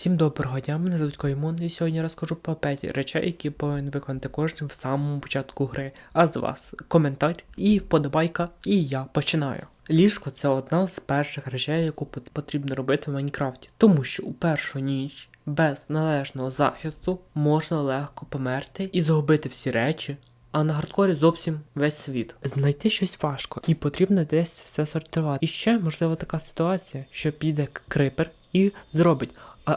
Всім доброго дня, мене звуть Коймон, і сьогодні розкажу про 5 речей, які повинен виконати кожен в самому початку гри. А з вас коментар і вподобайка, і я починаю. Ліжко це одна з перших речей, яку потрібно робити в Майнкрафті, тому що у першу ніч без належного захисту можна легко померти і загубити всі речі. А на хардкорі зовсім весь світ. Знайти щось важко, і потрібно десь все сортувати. І ще можливо така ситуація, що піде крипер і зробить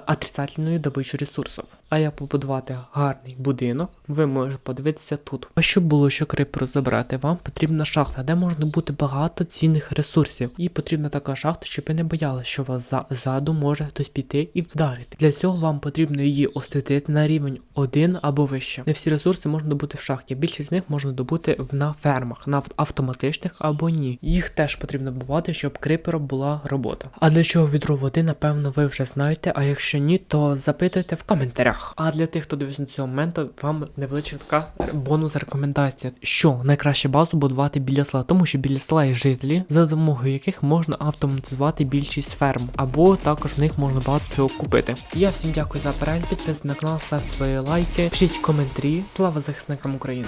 а- добычу добичу ресурсів. А як побудувати гарний будинок, ви можете подивитися тут. А щоб було що криперу забрати, вам потрібна шахта, де можна бути багато цінних ресурсів. І потрібна така шахта, щоб ви не боялися, що вас за- ззаду може хтось піти і вдарити. Для цього вам потрібно її освітити на рівень 1 або вище. Не всі ресурси можна добути в шахті. Більшість з них можна добути на фермах, на автоматичних або ні. Їх теж потрібно бувати, щоб крипером була робота. А для чого відро води, напевно, ви вже знаєте. А якщо ні, то запитуйте в коментарях. А для тих, хто дивиться до цього моменту, вам невеличка така бонус рекомендація, що найкраще базу будувати біля села, тому що біля села є жителі, за допомогою яких можна автоматизувати більшість ферм, або також в них можна багато чого купити. Я всім дякую за перегляд, підписуйтесь на канал, ставте свої лайки, пишіть коментарі. Слава захисникам України!